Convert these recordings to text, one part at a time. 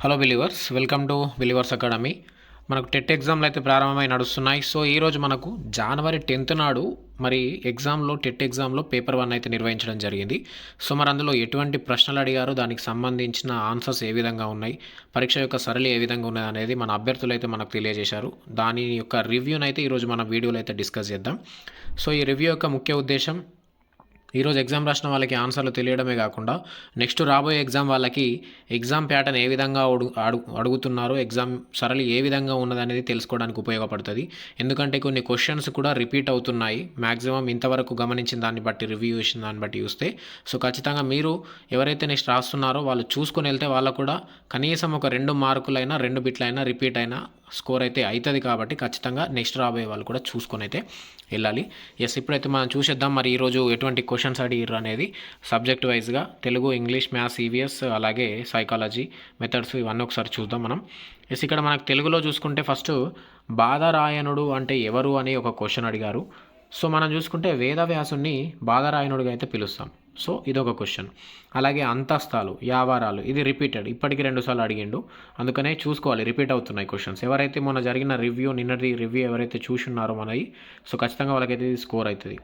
Hello believers welcome to believers academy మనకు TET ఎగ్జామ్లు అయితే ప్రారంభమై నడుస్తున్నాయి. సో ఈరోజు మనకు జనవరి టెన్త్ నాడు మరి ఎగ్జామ్లో టెట్ ఎగ్జామ్లో పేపర్ వన్ అయితే నిర్వహించడం జరిగింది. సో మరి అందులో ఎటువంటి ప్రశ్నలు అడిగారు? దానికి సంబంధించిన ఆన్సర్స్ ఏ విధంగా ఉన్నాయి? పరీక్ష యొక్క సరళి ఏ విధంగా ఉన్నది అనేది మన అభ్యర్థులు అయితే మనకు తెలియజేశారు. దాని యొక్క రివ్యూని అయితే ఈరోజు మన వీడియోలో అయితే డిస్కస్ చేద్దాం. సో ఈ రివ్యూ యొక్క ముఖ్య ఉద్దేశం ఈరోజు ఎగ్జామ్ రాసిన వాళ్ళకి ఆన్సర్లు తెలియడమే కాకుండా నెక్స్ట్ రాబోయే ఎగ్జామ్ వాళ్ళకి ఎగ్జామ్ ప్యాటర్న్ ఏ విధంగా అడుగు అడుగు అడుగుతున్నారు ఎగ్జామ్ సరళి ఏ విధంగా ఉన్నదనేది తెలుసుకోవడానికి ఉపయోగపడుతుంది. ఎందుకంటే కొన్ని క్వశ్చన్స్ కూడా రిపీట్ అవుతున్నాయి. మ్యాక్సిమం ఇంతవరకు గమనించిన దాన్ని బట్టి రివ్యూ చేసిన దాన్ని బట్టి చూస్తే. సో ఖచ్చితంగా మీరు ఎవరైతే నెక్స్ట్ రాస్తున్నారో వాళ్ళు చూసుకొని వెళ్తే వాళ్ళకు కూడా కనీసం ఒక రెండు మార్కులైనా రెండు బిట్లైనా రిపీట్ అయినా స్కోర్ అయితే అవుతుంది కాబట్టి ఖచ్చితంగా నెక్స్ట్ రాబోయే వాళ్ళు కూడా చూసుకొని అయితే వెళ్ళాలి. ఎస్ ఇప్పుడైతే మనం చూసేద్దాం. మరి ఈరోజు ఎటువంటి క్వశ్చన్స్ అడిగారు అనేది సబ్జెక్ట్ వైజ్గా తెలుగు ఇంగ్లీష్ మ్యాథ్స్ ఈవీఎస్ అలాగే సైకాలజీ మెథడ్స్ ఇవన్నీ ఒకసారి చూద్దాం మనం. ఎస్ ఇక్కడ మనకు తెలుగులో చూసుకుంటే ఫస్ట్ బాధరాయణుడు అంటే ఎవరు అని ఒక క్వశ్చన్ అడిగారు. సో మనం చూసుకుంటే వేదవ్యాసుని బాధరాయణుడిగా అయితే పిలుస్తాం. సో ఇదొక క్వశ్చన్ అలాగే అంతస్తాలు వ్యాపారాలు ఇది రిపీటెడ్ ఇప్పటికి రెండుసార్లు అడిగిండు. అందుకనే చూసుకోవాలి రిపీట్ అవుతున్నాయి క్వశ్చన్స్ ఎవరైతే మొన్న జరిగిన రివ్యూ నిన్నటి రివ్యూ ఎవరైతే చూసున్నారో మనవి సో ఖచ్చితంగా వాళ్ళకైతే ఇది స్కోర్ అవుతుంది.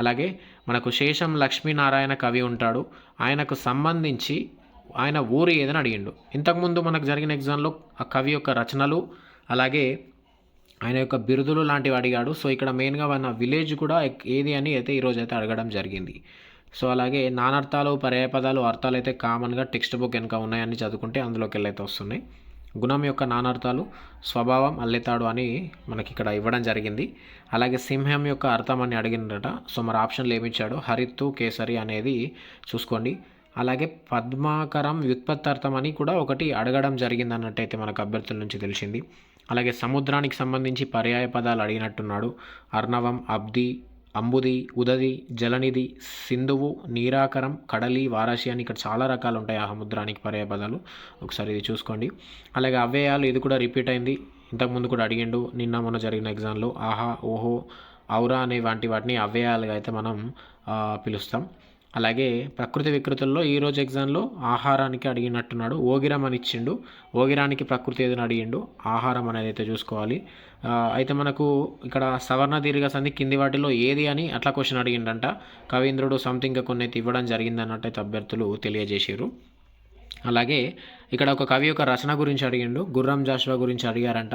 అలాగే మనకు శేషం లక్ష్మీనారాయణ కవి ఉంటాడు. ఆయనకు సంబంధించి ఆయన ఊరు ఏదని అడిగిండు. ఇంతకుముందు మనకు జరిగిన ఎగ్జామ్లో ఆ కవి యొక్క రచనలు అలాగే ఆయన యొక్క బిరుదులు లాంటివి అడిగాడు. సో ఇక్కడ మెయిన్గా మన విలేజ్ కూడా ఏది అని అయితే ఈరోజు అయితే అడగడం జరిగింది. సో అలాగే నానర్థాలు పర్యాయపదాలు అర్థాలు అయితే కామన్గా టెక్స్ట్ బుక్ వెనుక ఉన్నాయని చదువుకుంటే అందులోకి వెళ్ళైతే వస్తున్నాయి. గుణం యొక్క నానార్థాలు స్వభావం అల్లెతాడు అని మనకి ఇక్కడ ఇవ్వడం జరిగింది. అలాగే సింహం యొక్క అర్థం అని అడిగినట సో మరి ఆప్షన్లు ఏమిచ్చాడు హరిత్తు కేసరి అనేది చూసుకోండి. అలాగే పద్మాకరం వ్యుత్పత్తార్థం అని కూడా ఒకటి అడగడం జరిగింది అన్నట్టయితే మనకు అభ్యర్థుల నుంచి తెలిసింది. అలాగే సముద్రానికి సంబంధించి పర్యాయ పదాలు అడిగినట్టున్నాడు. అర్ణవం అబ్ది అంబుది ఉదది జలనిధి సింధువు నీరాకరం కడలి వారాసి అని ఇక్కడ చాలా రకాలు ఉంటాయి ఆ సముద్రానికి పర్యాయ పదాలు ఒకసారి ఇది చూసుకోండి. అలాగే అవ్యయాలు ఇది కూడా రిపీట్ అయింది. ఇంతకుముందు కూడా అడిగిండు. నిన్న మొన్న జరిగిన ఎగ్జామ్లో ఆహా ఓహో ఔరా అనే వంటి వాటిని అవ్యయాలుగా అయితే మనం పిలుస్తాం. అలాగే ప్రకృతి వికృతుల్లో ఈరోజు ఎగ్జామ్లో ఆహారానికి అడిగినట్టున్నాడు. ఓగిరం అని ఇచ్చిండు. ఓగిరానికి ప్రకృతి ఏదైనా అడిగిండు. ఆహారం అనేది అయితే చూసుకోవాలి. అయితే మనకు ఇక్కడ సవర్ణ దీర్ఘ సంధి కింది వాటిలో ఏది అని అట్లా క్వశ్చన్ అడిగిండంట. కవీంద్రుడు సంథింగ్ కొన్ని అయితే ఇవ్వడం జరిగింది అన్నట్టయితే అభ్యర్థులు తెలియజేశారు అలాగే ఇక్కడ ఒక కవి యొక్క రచన గురించి అడిగిండు. గుర్రం జాషువా గురించి అడిగారంట.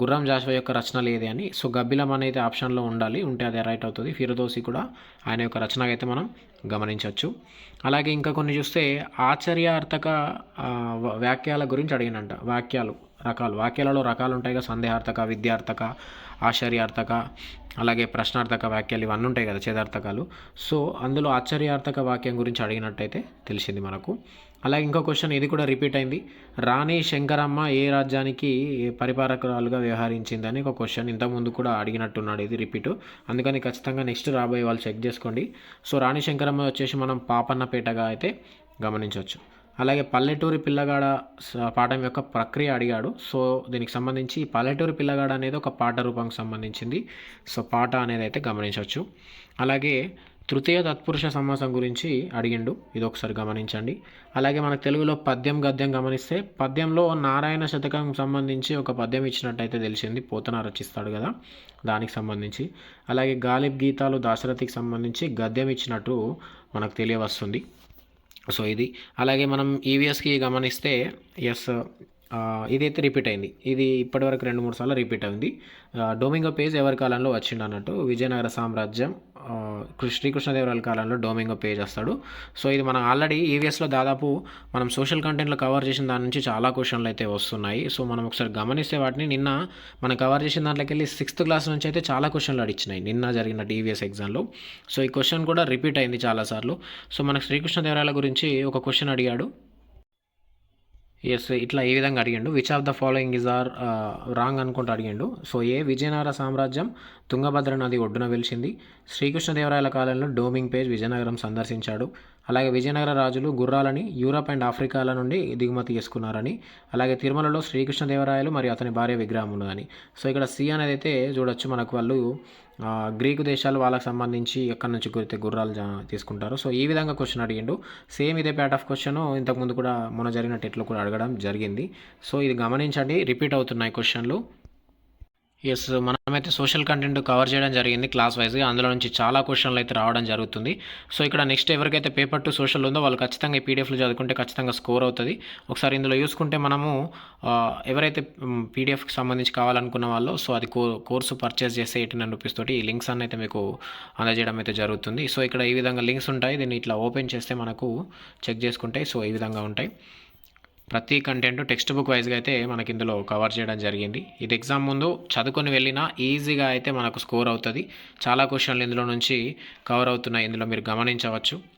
గుర్రం జాషువా యొక్క రచనలు ఏది అని? సో గబ్బిలం అనేది ఆప్షన్లో ఉండాలి ఉంటే అదే రైట్ అవుతుంది. ఫిరదోసి కూడా ఆయన యొక్క రచన అయితే మనం గమనించవచ్చు. అలాగే ఇంకా కొన్ని చూస్తే ఆశ్చర్యార్థక వాక్యాల గురించి అడిగినంట. వాక్యాలు రకాలు. వాక్యాలలో రకాలు ఉంటాయి కదా సందేహార్థక విద్యార్థక ఆశ్చర్యార్థక అలాగే ప్రశ్నార్థక వాక్యాలు ఇవన్నీ ఉంటాయి కదా చేదార్థకాలు సో అందులో ఆశ్చర్యార్థక వాక్యం గురించి అడిగినట్టయితే తెలిసింది మనకు. అలాగే ఇంకో క్వశ్చన్ ఇది కూడా రిపీట్ అయింది. రాణి శంకరమ్మ ఏ రాజ్యానికి ఏ పరిపాలకురాలుగా వ్యవహరించిందని ఒక క్వశ్చన్ ఇంతకుముందు కూడా అడిగినట్టున్నాడు ఇది రిపీట్ అందుకని ఖచ్చితంగా నెక్స్ట్ రాబోయే వాళ్ళు చెక్ చేసుకోండి. సో రాణి శంకరమ్మ వచ్చేసి మనం పాపన్నపేటగా అయితే గమనించవచ్చు. అలాగే పల్లెటూరి పిల్లగాడ స- పాఠం యొక్క ప్రక్రియ అడిగాడు. సో దీనికి సంబంధించి పల్లెటూరి పిల్లగాడ అనేది ఒక పాట రూపానికి సంబంధించింది. సో పాట అనేది అయితే గమనించవచ్చు. అలాగే తృతీయ తత్పురుష సమాసం గురించి అడిగిండు. ఇది ఒకసారి గమనించండి. అలాగే మనకు తెలుగులో పద్యం గద్యం గమనిస్తే పద్యంలో నారాయణ శతకం సంబంధించి ఒక పద్యం ఇచ్చినట్టయితే తెలిసింది. పోతన రచిస్తాడు కదా దానికి సంబంధించి. అలాగే గాలిబ్ గీతాలు దాశరథికి సంబంధించి గద్యం ఇచ్చినట్టు మనకు తెలియవస్తుంది. సో ఇది. అలాగే మనం ఈవీఎస్కి గమనిస్తే ఎస్ ఇదైతే రిపీట్ అయింది. ఇది ఇప్పటివరకు రెండు మూడు సార్లు రిపీట్ అయింది. డోమింగో పేజ్ ఎవరి కాలంలో వచ్చిండు అన్నట్టు విజయనగర సామ్రాజ్యం శ్రీకృష్ణదేవరాయల కాలంలో డోమింగో పేజ్ వస్తాడు. సో ఇది మనం ఆల్రెడీ ఈవీఎస్లో దాదాపు మనం సోషల్ కంటెంట్లో కవర్ చేసిన దాని నుంచి చాలా క్వశ్చన్లు అయితే వస్తున్నాయి. సో మనం ఒకసారి గమనిస్తే వాటిని నిన్న మనం కవర్ చేసిన దాంట్లోకి వెళ్ళి సిక్స్త్ క్లాస్ నుంచి అయితే చాలా క్వశ్చన్లు అడిచినాయి నిన్న జరిగిన టీవీఎస్ ఎగ్జామ్లో సో ఈ క్వశ్చన్ కూడా రిపీట్ అయింది చాలాసార్లు సో మనకు శ్రీకృష్ణదేవరాయల గురించి ఒక క్వశ్చన్ అడిగాడు. ఎస్ ఇట్లా ఏ విధంగా అడిగిండు. Which of the following is or wrong అనుకుంటూ అడిగిండు. సో ఏ విజయనగర సామ్రాజ్యం తుంగభద్ర నది ఒడ్డున వెలిసింది. శ్రీకృష్ణదేవరాయల కాలంలో డోమింగ్ పేజ్ విజయనగరం సందర్శించాడు. అలాగే విజయనగర రాజులు గుర్రాలని యూరప్ అండ్ ఆఫ్రికాల నుండి దిగుమతి చేసుకున్నారని అలాగే తిరుమలలో శ్రీకృష్ణదేవరాయలు మరియు అతని భార్య విగ్రహం అని సో ఇక్కడ సి అనేది అయితే చూడొచ్చు మనకు వాళ్ళు గ్రీకు దేశాలు వాళ్ళకి సంబంధించి ఎక్కడి నుంచి గురితే గుర్రాలు తీసుకుంటారు. సో ఈ విధంగా క్వశ్చన్ అడిగిండు. సేమ్ ఇదే ప్యాట్ ఆఫ్ క్వశ్చన్ ఇంతకుముందు కూడా మొన్న జరిగిన టెట్లో కూడా అడగడం జరిగింది. సో ఇది గమనించండి. రిపీట్ అవుతున్నాయి క్వశ్చన్లు. ఎస్ మనమైతే సోషల్ కంటెంట్ కవర్ చేయడం జరిగింది క్లాస్ వైజ్గా అందులో నుంచి చాలా క్వశ్చన్లు అయితే రావడం జరుగుతుంది. సో ఇక్కడ నెక్స్ట్ ఎవరికైతే పేపర్ టు సోషల్ ఉందో వాళ్ళు ఖచ్చితంగా ఈ పీడిఎఫ్లు చదువుకుంటే ఖచ్చితంగా స్కోర్ అవుతుంది. ఒకసారి ఇందులో చూసుకుంటే మనము ఎవరైతే పీడిఎఫ్కి సంబంధించి కావాలనుకున్న వాళ్ళు సో అది కో కోర్సు పర్చేస్ చేస్తే ఎయిటీ నైన్ రూపీస్ తోటి ఈ లింక్స్ అన్న అయితే మీకు అందజేయడం అయితే జరుగుతుంది. సో ఇక్కడ ఈ విధంగా లింక్స్ ఉంటాయి. దీన్ని ఇట్లా ఓపెన్ చేస్తే మనకు చెక్ చేసుకుంటాయి. సో ఈ విధంగా ఉంటాయి. ప్రతి కంటెంట్ టెక్స్ట్ బుక్ వైజ్గా అయితే మనకి ఇందులో కవర్ చేయడం జరిగింది. ఇది ఎగ్జామ్ ముందు చదువుకొని వెళ్ళినా ఈజీగా అయితే మనకు స్కోర్ అవుతుంది. చాలా క్వశ్చన్లు ఇందులో నుంచి కవర్ అవుతున్నాయి. ఇందులో మీరు గమనించవచ్చు.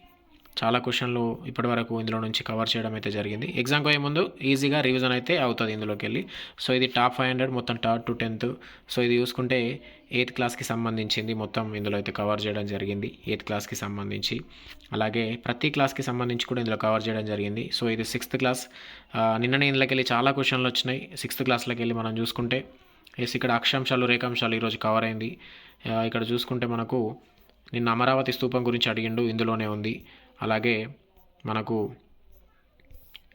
చాలా క్వశ్చన్లు ఇప్పటివరకు ఇందులో నుంచి కవర్ చేయడం అయితే జరిగింది. ఎగ్జామ్కి పోయే ముందు ఈజీగా రివిజన్ అయితే అవుతుంది ఇందులోకి వెళ్ళి. సో ఇది టాప్ ఫైవ్ హండ్రెడ్ మొత్తం టాప్ టు టెన్త్ సో ఇది చూసుకుంటే ఎయిత్ క్లాస్కి సంబంధించింది మొత్తం ఇందులో అయితే కవర్ చేయడం జరిగింది. ఎయిత్ క్లాస్కి సంబంధించి. అలాగే ప్రతి క్లాస్కి సంబంధించి కూడా ఇందులో కవర్ చేయడం జరిగింది. సో ఇది సిక్స్త్ క్లాస్ నిన్ననే ఇందులోకి వెళ్ళి చాలా క్వశ్చన్లు వచ్చినాయి. సిక్స్త్ క్లాస్లోకి వెళ్ళి మనం చూసుకుంటే ఎస్ ఇక్కడ అక్షాంశాలు రేఖాంశాలు ఈరోజు కవర్ అయింది. ఇక్కడ చూసుకుంటే మనకు నిన్న అమరావతి స్తూపం గురించి అడిగిండు. ఇందులోనే ఉంది. అలాగే మనకు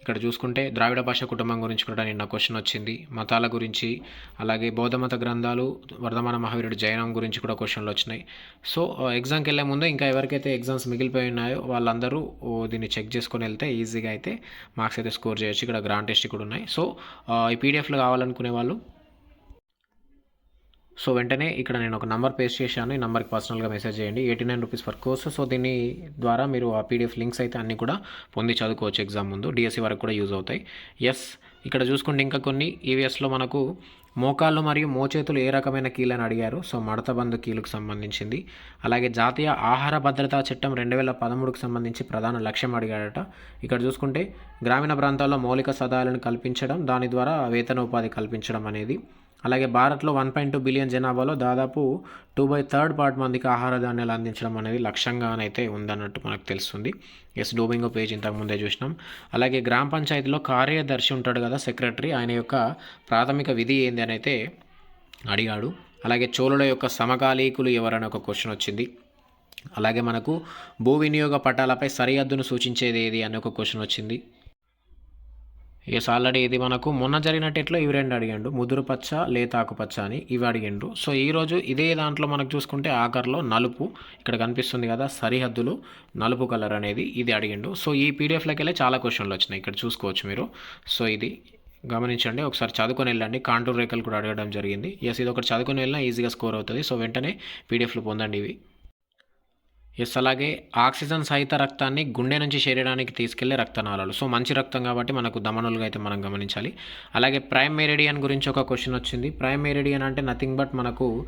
ఇక్కడ చూసుకుంటే ద్రావిడ భాష కుటుంబం గురించి కూడా నిన్న క్వశ్చన్ వచ్చింది. మతాల గురించి అలాగే బౌద్ధమత గ్రంథాలు వర్ధమాన మహావీరుడు జైనం గురించి కూడా క్వశ్చన్లు వచ్చినాయి. సో ఎగ్జామ్కి వెళ్ళే ముందు ఇంకా ఎవరికైతే ఎగ్జామ్స్ మిగిలిపోయి ఉన్నాయో వాళ్ళందరూ దీన్ని చెక్ చేసుకొని వెళ్తే ఈజీగా అయితే మార్క్స్ అయితే స్కోర్ చేయొచ్చు. ఇక్కడ గ్రాండ్ టెస్ట్ కూడా ఉన్నాయి. సో ఈ పీడిఎఫ్లు కావాలనుకునే వాళ్ళు సో వెంటనే ఇక్కడ నేను ఒక నంబర్ పేస్ట్ చేశాను. ఈ నెంబర్కి పర్సనల్గా మెసేజ్ చేయండి. Eighty nine rupees for course so దీని ద్వారా మీరు ఆ పీడిఎఫ్ లింక్స్ అయితే అన్నీ కూడా పొంది చదువుకోవచ్చు ఎగ్జామ్ ముందు. డిఎస్సి వరకు కూడా యూజ్ అవుతాయి. ఎస్ ఇక్కడ చూసుకుంటే ఇంకా కొన్ని ఈవీఎస్లో మనకు మోకాళ్ళు మరియు మోచేతులు ఏ రకమైన కీలని అడిగారు. సో మడతబంధు కీలుకు సంబంధించింది. అలాగే జాతీయ ఆహార భద్రతా చట్టం రెండు వేల పదమూడుకు సంబంధించి ప్రధాన లక్ష్యం అడిగాడట ఇక్కడ చూసుకుంటే గ్రామీణ ప్రాంతాల్లో మౌలిక సదాయాలను కల్పించడం దాని ద్వారా వేతన ఉపాధి కల్పించడం అనేది. అలాగే భారత్లో వన్ పాయింట్ టూ బిలియన్ జనాభాలో దాదాపు టూ బై థర్డ్ పార్ట్ మందికి ఆహార ధాన్యాలు అందించడం అనేది లక్ష్యంగానైతే ఉందన్నట్టు మనకు తెలుస్తుంది. ఎస్ డోబింగో పేజ్ ఇంతకుముందే చూసినాం. అలాగే గ్రామ పంచాయతీలో కార్యదర్శి ఉంటాడు కదా సెక్రటరీ ఆయన యొక్క ప్రాథమిక విధి ఏంది అని అయితే అడిగాడు. అలాగే చోళుల యొక్క సమకాలీకులు ఎవరని ఒక క్వశ్చన్ వచ్చింది. అలాగే మనకు భూ వినియోగ పటాలపై సరిహద్దును సూచించేది ఏది అని ఒక క్వశ్చన్ వచ్చింది. ఎస్ ఆల్రెడీ ఇది మనకు. మొన్న జరిగినట్టెట్లో ఇవి రెండు అడిగాడు. ముదురు పచ్చ లేత ఆకుపచ్చ అని ఇవి అడిగిండు. సో ఈరోజు ఇదే దాంట్లో మనకు చూసుకుంటే ఆఖరిలో నలుపు ఇక్కడ కనిపిస్తుంది కదా సరిహద్దులు నలుపు కలర్ అనేది ఇది అడిగిండు. సో ఈ పీడిఎఫ్లోకి వెళ్ళి చాలా క్వశ్చన్లు వచ్చినాయి. ఇక్కడ చూసుకోవచ్చు మీరు. సో ఇది గమనించండి. ఒకసారి చదువుకొని వెళ్ళండి. కాంటూర్ రేఖలు కూడా అడగడం జరిగింది. ఎస్ ఇది ఒకటి చదువుకొని వెళ్ళినా ఈజీగా స్కోర్ అవుతుంది. సో వెంటనే పీడిఎఫ్లు పొందండి ఇవి. ఎస్ అలాగే ఆక్సిజన్ సహిత రక్తాన్ని గుండె నుంచి శరీరానికి తీసుకెళ్ళే రక్తనాళాలు. సో మంచి రక్తం కాబట్టి మనకు దమనులుగా అయితే మనం గమనించాలి. అలాగే ప్రైమ్ మెరిడియన్ గురించి ఒక క్వశ్చన్ వచ్చింది. ప్రైమ్ మెరిడియన్ అంటే నథింగ్ బట్ మనకు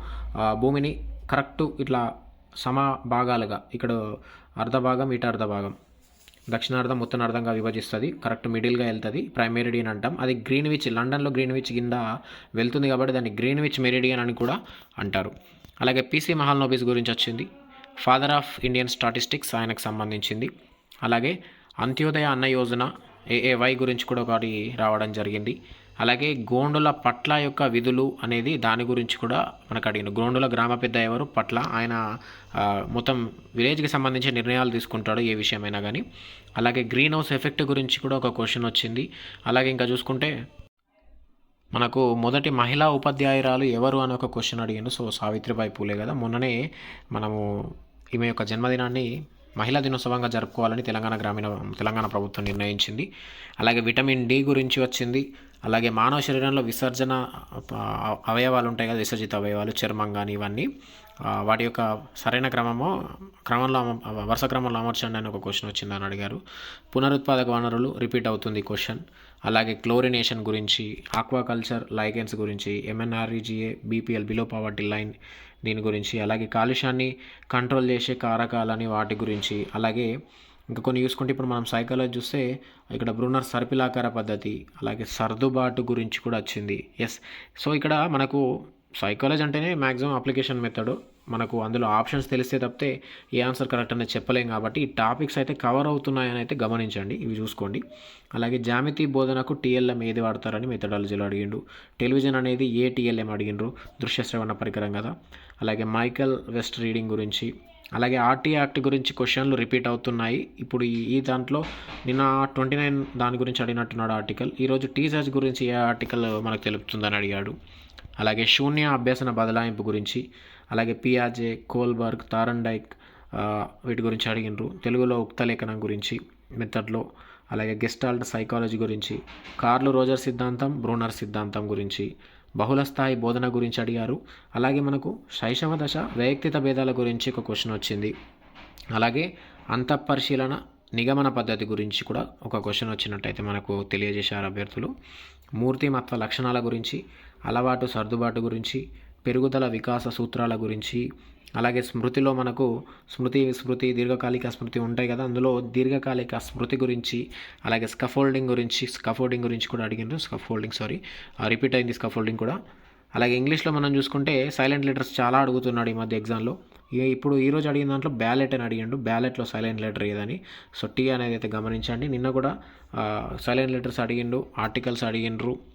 భూమిని కరెక్ట్ ఇట్లా సమ భాగాలుగా ఇక్కడ అర్ధ భాగం ఇటు అర్ధ భాగం దక్షిణార్థం ఉత్తరార్థంగా విభజిస్తుంది. కరెక్ట్ మిడిల్గా వెళ్తుంది. ప్రైమ్ మెరిడియన్ అంటాం. అది గ్రీన్విచ్ లండన్లో గ్రీన్విచ్ కింద వెళ్తుంది కాబట్టి దాన్ని గ్రీన్విచ్ మెరిడియన్ అని కూడా అంటారు. అలాగే పీసీ మహల్ నోబీస్ గురించి వచ్చింది. ఫాదర్ ఆఫ్ ఇండియన్ స్టాటిస్టిక్స్ ఆయనకు సంబంధించింది. అలాగే అంత్యోదయ అన్న యోజన ఏఏవై గురించి కూడా ఒకటి రావడం జరిగింది. అలాగే గోండుల పట్ల యొక్క విధులు అనేది దాని గురించి కూడా మనకు అడిగింది గోండుల గ్రామ పెద్ద ఎవరు? పట్ల ఆయన మొత్తం విలేజ్కి సంబంధించి నిర్ణయాలు తీసుకుంటాడు ఏ విషయమైనా కానీ అలాగే గ్రీన్ హౌస్ ఎఫెక్ట్ గురించి కూడా ఒక క్వశ్చన్ వచ్చింది. అలాగే ఇంకా చూసుకుంటే మనకు మొదటి మహిళా ఉపాధ్యాయురాలు ఎవరు అని ఒక క్వశ్చన్ అడిగాను సో సావిత్రిబాయి పూలే కదా. మొన్ననే మనము ఈమె యొక్క జన్మదినాన్ని మహిళా దినోత్సవంగా జరుపుకోవాలని తెలంగాణ గ్రామీణ తెలంగాణ ప్రభుత్వం నిర్ణయించింది. అలాగే విటమిన్ డి గురించి వచ్చింది. అలాగే మానవ శరీరంలో విసర్జన అవయవాలు ఉంటాయి కదా విసర్జిత అవయవాలు చర్మం కానీ ఇవన్నీ. వాటి యొక్క సరైన క్రమము క్రమంలో వరుస క్రమంలో అమర్చండి అని ఒక క్వశ్చన్ వచ్చిందని అడిగారు. పునరుత్పాదక వనరులు రిపీట్ అవుతుంది క్వశ్చన్. అలాగే క్లోరినేషన్ గురించి ఆక్వాకల్చర్ లైగెన్స్ గురించి MNREGA BPL below poverty line దీని గురించి అలాగే కాలుష్యాన్ని కంట్రోల్ చేసే కారకాలని వాటి గురించి అలాగే ఇంకా కొన్ని చూసుకుంటే ఇప్పుడు మనం సైకాలజీ చూస్తే ఇక్కడ బ్రూనర్ సర్పిలాకార పద్ధతి అలాగే సర్దుబాటు గురించి కూడా వచ్చింది. ఎస్ సో ఇక్కడ మనకు సైకాలజీ అంటేనే మ్యాక్సిమం అప్లికేషన్ మెథడ్. మనకు అందులో ఆప్షన్స్ తెలిస్తే తప్పితే ఏ ఆన్సర్ కరెక్ట్ అనేది చెప్పలేం కాబట్టి ఈ టాపిక్స్ అయితే కవర్ అవుతున్నాయని అయితే గమనించండి. ఇవి చూసుకోండి. అలాగే జామితి బోధనకు టీఎల్ఎం ఏది వాడతారని మెథడాలజీలో అడిగిండు టెలివిజన్ అనేది ఏ టీఎల్ఎం అడిగిండ్రు? దృశ్య శ్రవణ పరికరం కదా. అలాగే మైకల్ వెస్ట్ రీడింగ్ గురించి అలాగే ఆర్టీ యాక్ట్ గురించి క్వశ్చన్లు రిపీట్ అవుతున్నాయి. ఇప్పుడు ఈ ఈ దాంట్లో నిన్న ట్వంటీ నైన్ దాని గురించి అడిగినట్టున్నాడు ఆర్టికల్. ఈరోజు టీచర్స్ గురించి ఏ ఆర్టికల్ మనకు తెలుపుతుందని అడిగాడు. అలాగే శూన్య అభ్యసన బదలాయింపు గురించి అలాగే పియాజే కోల్బర్గ్ తారండైక్ వీటి గురించి అడిగినరు. తెలుగులో ఉక్తలేఖనం గురించి మెథడ్లో అలాగే గెస్టాల్ట్ సైకాలజీ గురించి కార్లు రోజర్ సిద్ధాంతం బ్రూనర్ సిద్ధాంతం గురించి బహుళ స్థాయి బోధన గురించి అడిగారు. అలాగే మనకు శైశవ దశ వ్యక్తిత భేదాల గురించి ఒక క్వశ్చన్ వచ్చింది. అలాగే అంతఃపరిశీలన నిగమన పద్ధతి గురించి కూడా ఒక క్వశ్చన్ వచ్చినట్టయితే మనకు తెలియజేశారు అభ్యర్థులు. మూర్తిమత్వ లక్షణాల గురించి అలవాటు సర్దుబాటు గురించి పెరుగుదల వికాస సూత్రాల గురించి అలాగే స్మృతిలో మనకు స్మృతి స్మృతి దీర్ఘకాలిక స్మృతి ఉంటాయి కదా అందులో దీర్ఘకాలిక స్మృతి గురించి అలాగే స్కఫోల్డింగ్ గురించి స్కఫోల్డింగ్ గురించి కూడా అడిగిండ్రు. స్కఫోల్డింగ్ సారీ రిపీట్ అయింది స్కఫోల్డింగ్ కూడా. అలాగే ఇంగ్లీష్లో మనం చూసుకుంటే సైలెంట్ లెటర్స్ చాలా అడుగుతున్నాడు ఈ మధ్య ఎగ్జామ్లో ఇప్పుడు ఈరోజు అడిగిన దాంట్లో బ్యాలెట్ అని అడిగిండు. బ్యాలెట్లో సైలెంట్ లెటర్ ఏదని. సో టీ అనేది అయితే గమనించండి. నిన్న కూడా సైలెంట్ లెటర్స్ అడిగిండు ఆర్టికల్స్ అడిగిండ్రు.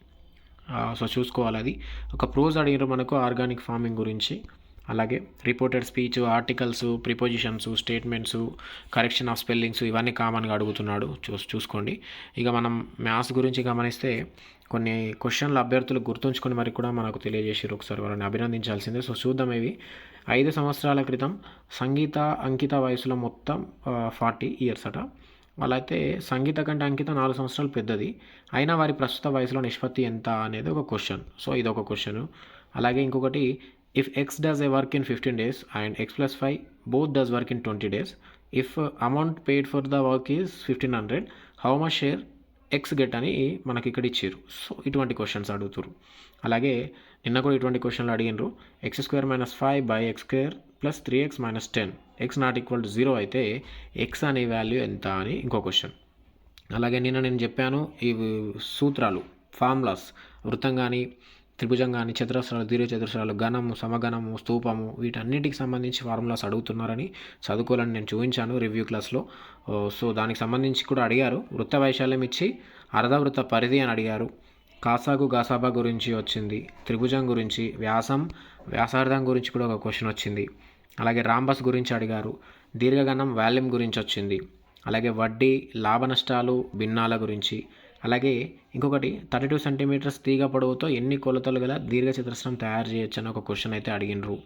సో చూసుకోవాలి అది. ఒక ప్రోజ్ అడిగారు మనకు ఆర్గానిక్ ఫార్మింగ్ గురించి. అలాగే reported speech articles prepositions statements correction of spellings ఇవన్నీ కామన్గా అడుగుతున్నాడు. చూ చూసుకోండి. ఇక మనం మ్యాథ్స్ గురించి గమనిస్తే కొన్ని క్వశ్చన్లు అభ్యర్థులు గుర్తుంచుకొని మరి కూడా మనకు తెలియజేసారు ఒకసారి వాళ్ళని అభినందించాల్సిందే. సో చూద్దాం ఇవి. ఐదు సంవత్సరాల క్రితం సంగీత అంకిత వయసులో మొత్తం ఫార్టీ ఇయర్స్ అట. వాళ్ళైతే సంగీత కంటే అంకిత నాలుగు సంవత్సరాలు పెద్దది. అయినా వారి ప్రస్తుత వయసులో నిష్పత్తి ఎంత అనేది ఒక క్వశ్చన్. సో ఇది ఒక క్వశ్చన్. అలాగే ఇంకొకటి if X does a work in fifteen days and X plus five both does work in twenty days if amount paid for the work is fifteen hundred how much share X get అని మనకి ఇక్కడ ఇచ్చారు so ఇటువంటి questions అడుగుతారు అలాగే నిన్న కూడా ఇటువంటి క్వశ్చన్లు అడిగినారు. X square minus five by X square plus three X minus ten X not equal to zero అయితే ఎక్స్ అనే వాల్యూ ఎంత అని ఇంకో క్వశ్చన్ అలాగే నిన్న నేను చెప్పాను ఇవి సూత్రాలు ఫార్ములాస్ వృత్తం కానీ త్రిభుజం కానీ చతురస్రాలు దీర్ఘచతురస్రాలు ఘనము సమఘనము స్తూపము వీటన్నిటికి సంబంధించి ఫార్ములాస్ అడుగుతున్నారని చదువుకోవాలని నేను చూపించాను రివ్యూ క్లాస్లో సో దానికి సంబంధించి కూడా అడిగారు. వృత్త వైశాల్యం ఇచ్చి అర్ధవృత్త పరిధి అని అడిగారు. కాసాగు గాసాబా గురించి వచ్చింది. త్రిభుజం గురించి వ్యాసం వ్యాసార్థం గురించి కూడా ఒక క్వశ్చన్ వచ్చింది. అలాగే రాంబస్ గురించి అడిగారు. దీర్ఘగణం వాల్యూమ్ గురించి వచ్చింది. అలాగే వడ్డీ లాభ నష్టాలు భిన్నాల గురించి. అలాగే ఇంకొకటి థర్టీ టూ సెంటీమీటర్స్ తీగ పొడవుతో ఎన్ని కొలతలు గల దీర్ఘచతురస్రం తయారు చేయొచ్చు అని ఒక క్వశ్చన్ అయితే అడిగినరు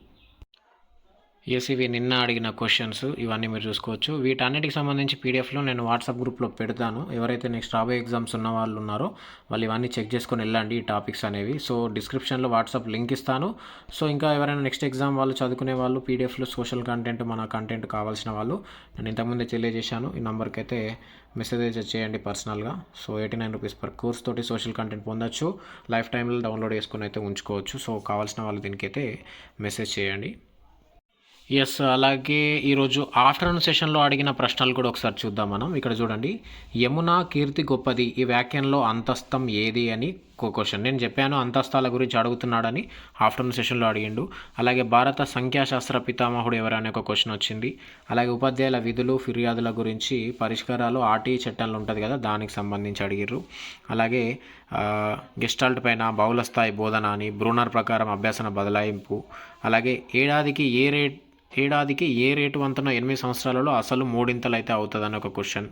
ఎస్ ఇవి నిన్న అడిగిన క్వశ్చన్స్ ఇవన్నీ మీరు చూసుకోవచ్చు. వీటన్నిటికి సంబంధించి పీడిఎఫ్లో నేను వాట్సాప్ గ్రూప్లో పెడతాను. ఎవరైతే నెక్స్ట్ రాబోయే ఎగ్జామ్స్ ఉన్న వాళ్ళు ఉన్నారో వాళ్ళు ఇవన్నీ చెక్ చేసుకొని వెళ్ళండి ఈ టాపిక్స్ అనేవి. సో డిస్క్రిప్షన్లో వాట్సాప్ లింక్ ఇస్తాను. సో ఇంకా ఎవరైనా నెక్స్ట్ ఎగ్జామ్ వాళ్ళు చదువుకునే వాళ్ళు పీడిఎఫ్లో సోషల్ కంటెంట్ మన కంటెంట్ కావాల్సిన వాళ్ళు నేను ఇంతకుముందే తెలియజేశాను. ఈ నెంబర్కి అయితే మెసేజ్ చేయండి పర్సనల్గా so eighty nine rupees per course తోటి సోషల్ కంటెంట్ పొందొచ్చు. లైఫ్ టైంలో డౌన్లోడ్ చేసుకుని అయితే ఉంచుకోవచ్చు. సో కావాల్సిన వాళ్ళు దీనికైతే మెసేజ్ చేయండి. ఎస్ అలాగే ఈరోజు ఆఫ్టర్నూన్ సెషన్లో అడిగిన ప్రశ్నలు కూడా ఒకసారి చూద్దాం మనం. ఇక్కడ చూడండి. యమున కీర్తి గొప్పది. ఈ వ్యాఖ్యంలో అంతస్థం ఏది అని క్వశ్చన్. నేను చెప్పాను అంతస్తాల గురించి అడుగుతున్నాడని ఆఫ్టర్నూన్ సెషన్లో అడిగిండు. అలాగే భారత సంఖ్యాశాస్త్ర పితామహుడు ఎవరనే ఒక క్వశ్చన్ వచ్చింది. అలాగే ఉపాధ్యాయుల విధులు ఫిర్యాదుల గురించి పరిష్కారాలు ఆర్టీ చట్టంలో ఉంటుంది కదా దానికి సంబంధించి అడిగిర్రు. అలాగే గెస్టాల్ట్ పైన బహుళ స్థాయి బోధన అని బ్రూనర్ ప్రకారం అభ్యాసన బదలాయింపు. అలాగే ఏడాదికి ఏ రేట్ ఏడాదికి ఏ రేటు వంతున ఎనిమిది సంవత్సరాలలో అసలు మూడింతలు అయితే అవుతుందని ఒక క్వశ్చన్.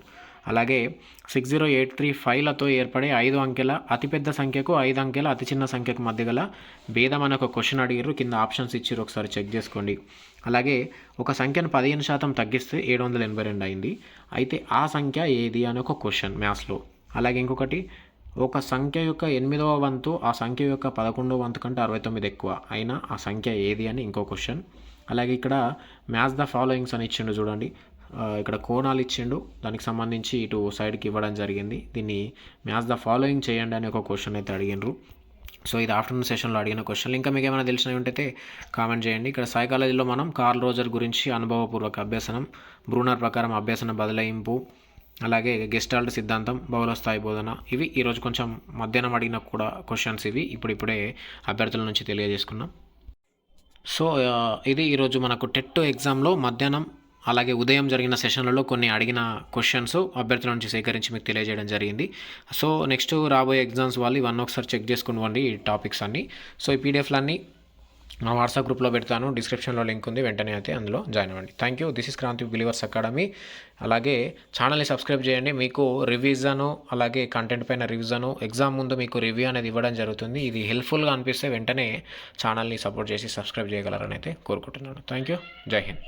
అలాగే సిక్స్ జీరో ఎయిట్ త్రీ ఫైవ్లతో ఏర్పడే ఐదు అంకెల అతిపెద్ద సంఖ్యకు ఐదు అంకెల అతి చిన్న సంఖ్యకు మధ్య గల భేదం అని ఒక క్వశ్చన్ అడిగారు కింద ఆప్షన్స్ ఇచ్చారు ఒకసారి చెక్ చేసుకోండి. అలాగే ఒక సంఖ్యను పదిహేను శాతం తగ్గిస్తే ఏడు వందల ఎనభై రెండు అయింది. అయితే ఆ సంఖ్య ఏది అని ఒక క్వశ్చన్ మ్యాథ్స్లో. అలాగే ఇంకొకటి ఒక సంఖ్య యొక్క ఎనిమిదవ వంతు ఆ సంఖ్య యొక్క పదకొండవ వంతు కంటే అరవై తొమ్మిది ఎక్కువ. అయినా ఆ సంఖ్య ఏది అని ఇంకో క్వశ్చన్. అలాగే ఇక్కడ మ్యాథ్స్ ద ఫాలోయింగ్స్ అని ఇచ్చిండు చూడండి. ఇక్కడ కోణాలు ఇచ్చిండు. దానికి సంబంధించి ఇటు సైడ్కి ఇవ్వడం జరిగింది. దీన్ని మ్యాథ్స్ ద ఫాలోయింగ్ చేయండి అని ఒక క్వశ్చన్ అయితే అడిగినరు సో ఇది ఆఫ్టర్నూన్ సెషన్లో అడిగిన క్వశ్చన్ ఇంకా మీకు ఏమైనా తెలిసినవి ఉంటే కామెంట్ చేయండి. ఇక్కడ సైకాలజీలో మనం కార్ల్ రోజర్ గురించి అనుభవపూర్వక అభ్యసనం బ్రూనర్ ప్రకారం అభ్యసన బదలాయింపు అలాగే గెస్టాల్ట్ సిద్ధాంతం బహుళ స్థాయి బోధన ఇవి ఈరోజు కొంచెం మధ్యాహ్నం అడిగిన కూడా క్వశ్చన్స్ ఇవి. ఇప్పుడిప్పుడే అభ్యర్థుల నుంచి తెలియజేసుకున్నాం. సో ఇది ఈరోజు మనకు టెట్ ఎగ్జామ్లో మధ్యాహ్నం అలాగే ఉదయం జరిగిన సెషన్లలో కొన్ని అడిగిన క్వశ్చన్స్ అభ్యర్థుల నుంచి సేకరించి మీకు తెలియజేయడం జరిగింది. సో నెక్స్ట్ రాబోయే ఎగ్జామ్స్ వాళ్ళు ఇవన్నీ ఒకసారి చెక్ చేసుకుని ఈ టాపిక్స్ అన్నీ. సో ఈ పీడిఎఫ్లన్నీ నా వాట్సాప్ గ్రూప్లో పెడతాను డిస్క్రిప్షన్లో లింక్ ఉంది వెంటనే అయితే అందులో జాయిన్ అవ్వండి. Thank you this is Kranti believers academy అలాగే ఛానల్ని సబ్స్క్రైబ్ చేయండి. మీకు రివిజను అలాగే కంటెంట్ పైన రివిజను ఎగ్జామ్ ముందు మీకు రివ్యూ అనేది ఇవ్వడం జరుగుతుంది. ఇది హెల్ప్ఫుల్గా అనిపిస్తే వెంటనే ఛానల్ని సపోర్ట్ చేసి సబ్స్క్రైబ్ చేయగలరని అయితే కోరుకుంటున్నాను. థ్యాంక్ యూ జై హింద్